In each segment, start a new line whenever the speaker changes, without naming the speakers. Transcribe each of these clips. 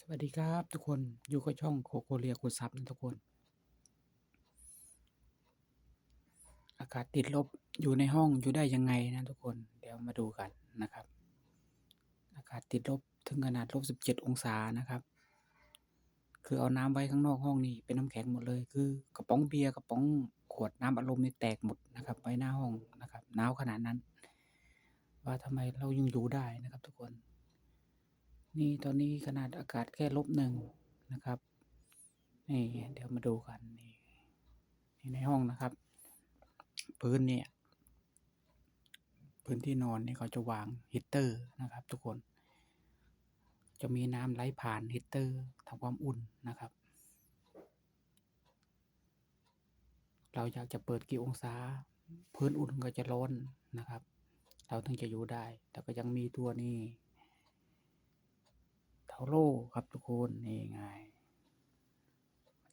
สวัสดีครับทุกคนอยู่กับช่องโคโคเรียคุณซับนะทุกคน อากาศติดลบอยู่ในห้องอยู่ได้ยังไงนะทุกคนเดี๋ยวมาดูกันนะครับ อากาศติดลบถึงขนาดลบสิบเจ็ดองศานะครับ คือเอาน้ำไว้ข้างนอกห้องนี่เป็นน้ำแข็งหมดเลย คือกระป๋องเบียร์กระป๋องขวดน้ำอัดลมนี่แตกหมดนะครับ ไว้หน้าห้องนะครับหนาวขนาดนั้น ว่าทำไมเรายังอยู่ได้นะครับ ทุกคน นี่ตอนนี้ขนาดอากาศแค่ลบหนึ่งนะครับ นี่เดี๋ยวมาดูกันนี่นี่ในห้องนะครับ พื้นเนี่ย พื้นที่นอนนี่เขาจะวางฮีตเตอร์นะครับ ทุกคน จะมีน้ำไหลผ่านฮีตเตอร์ทำความอุ่นนะครับ เราอยากจะเปิดกี่องศา พื้นอุ่นก็จะร้อนนะครับ เราถึงจะอยู่ได้ แต่ก็ยังมีตัวนี้าโล่ครับทุกคนนี่ไง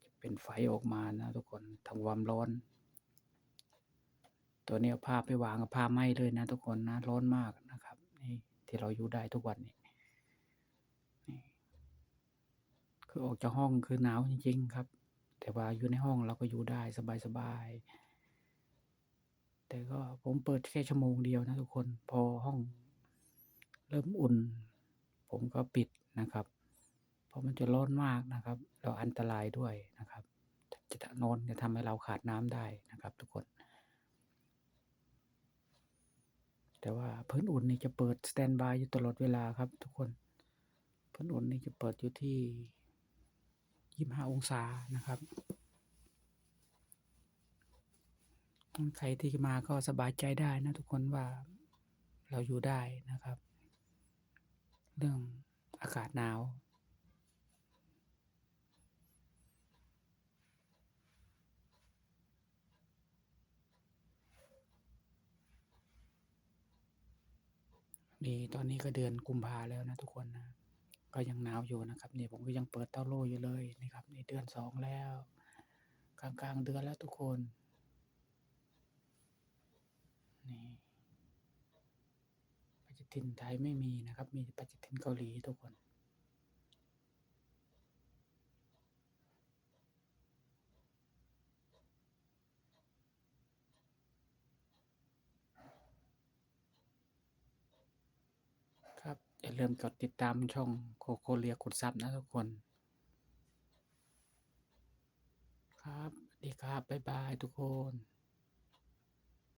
จะเป็นไฟออกมานะทุกคนทำความร้อน ตัวนี้เอาผ้าไปวางกับผ้าไหม้เลยนะทุกคนนะร้อนมากนะครับนี่ที่เราอยู่ได้ทุกวันนี้นี่คือออกจากห้องคือหนาวจริงๆครับ แต่ว่าอยู่ในห้องเราก็อยู่ได้สบายๆแต่ก็ผมเปิดแค่ชั่วโมงเดียวนะทุกคนพอห้องเริ่มอุ่น ผมก็ปิดนะครับ เพราะมันจะร้อนมากนะครับแล้วอันตรายด้วยนะครับ จะนอนจะทำให้เราขาดน้ำได้นะครับ ทุกคน แต่ว่าพื้นอุ่นนี่จะเปิดสแตนบายอยู่ตลอดเวลาครับ ทุกคน พื้นอุ่นนี่จะเปิดอยู่ที่ยี่ห้าองศานะครับใครที่มาก็สบายใจได้นะทุกคนว่าเราอยู่ได้นะครับ เรื่องอากาศหนาว นี่ตอนนี้ก็เดือนกุมภาแล้วนะทุกคนนะ ก็ยังหนาวอยู่นะครับนี่ผมก็ยังเปิดเตาโล่อยู่เลยนะครับนี่เดือนสองแล้ว กลางกลางๆเดือนแล้วทุกคน ฏิทินไทยไม่มีนะครับ มีปฏิทินเกาหลีทุกคน ครับ อย่าลืมกดติดตามช่องโคโคเรียกดซับนะทุกคน ครับ ดีครับ บ๊ายบายทุกคน